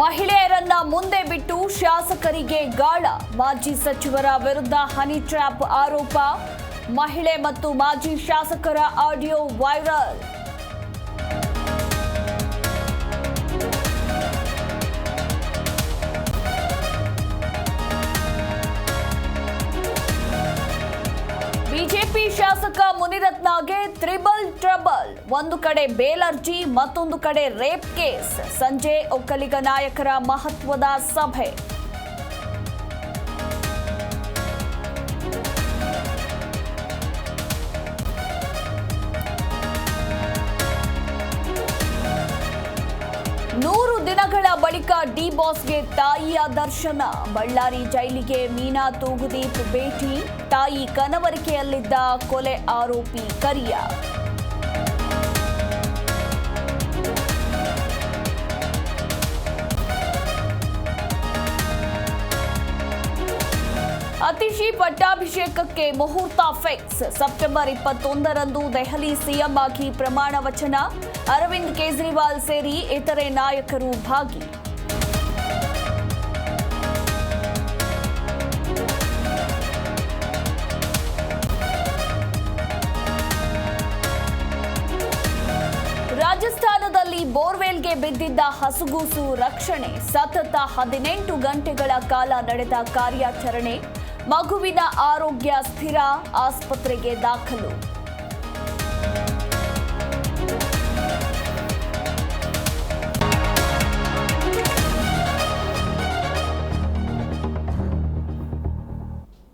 ಮಹಿಳೆಯರನ್ನ ಮುಂದೆ ಬಿಟ್ಟು ಶಾಸಕರಿಗೆ ಗಾಳ. ಮಾಜಿ ಸಚಿವರ ವಿರುದ್ಧ ಹನಿ ಟ್ರ್ಯಾಪ್ ಆರೋಪ. ಮಹಿಳೆ ಮತ್ತು ಮಾಜಿ ಶಾಸಕರ ಆಡಿಯೋ ವೈರಲ್. ಬಿಜೆಪಿ ಶಾಸಕ ಮುನಿರತ್ನಗೆ ತ್ರಿಬಲ್ ಟ್ರಬಲ್. ಒಂದು ಕಡೆ ಬೇಲರ್ಜಿ ಮತ್ತೊಂದು ಕಡೆ ರೇಪ್ ಕೇಸ್. ಸಂಜೆ ಒಕ್ಕಲಿಗ ನಾಯಕರ ಮಹತ್ವದ ಸಭೆ. ಬಳಿಕ ಡಿ ಬಾಸ್ಗೆ ತಾಯಿಯ ದರ್ಶನ. ಬಳ್ಳಾರಿ ಜೈಲಿಗೆ ಮೀನಾ ತೂಗುದೀಪ್ ಭೇಟಿ. ತಾಯಿ ಕನವರಿಕೆಯಲ್ಲಿದ್ದ ಕೊಲೆ ಆರೋಪಿ ಕರಿಯ. ಅತಿಶಿ ಪಟ್ಟಾಭಿಷೇಕಕ್ಕೆ ಮುಹೂರ್ತ ಫಿಕ್ಸ್. ಸೆಪ್ಟೆಂಬರ್ ಇಪ್ಪತ್ತೊಂದರಂದು ದೆಹಲಿ ಸಿಎಂ ಆಗಿ ಪ್ರಮಾಣ ವಚನ ಅರವಿಂದ್ ಕೇಜ್ರಿವಾಲ್ ಸೇರಿ ಇತರೆ ನಾಯಕರು ಭಾಗಿ. ರಾಜಸ್ಥಾನದಲ್ಲಿ ಬೋರ್ವೆಲ್ಗೆ ಬಿದ್ದಿದ್ದ ಹಸುಗೂಸು ರಕ್ಷಣೆ. ಸತತ ಹದಿನೆಂಟು ಗಂಟೆಗಳ ಕಾಲ ನಡೆದ ಕಾರ್ಯಾಚರಣೆ. ಮಗುವಿನ ಆರೋಗ್ಯ ಸ್ಥಿರ, ಆಸ್ಪತ್ರೆಗೆ ದಾಖಲು.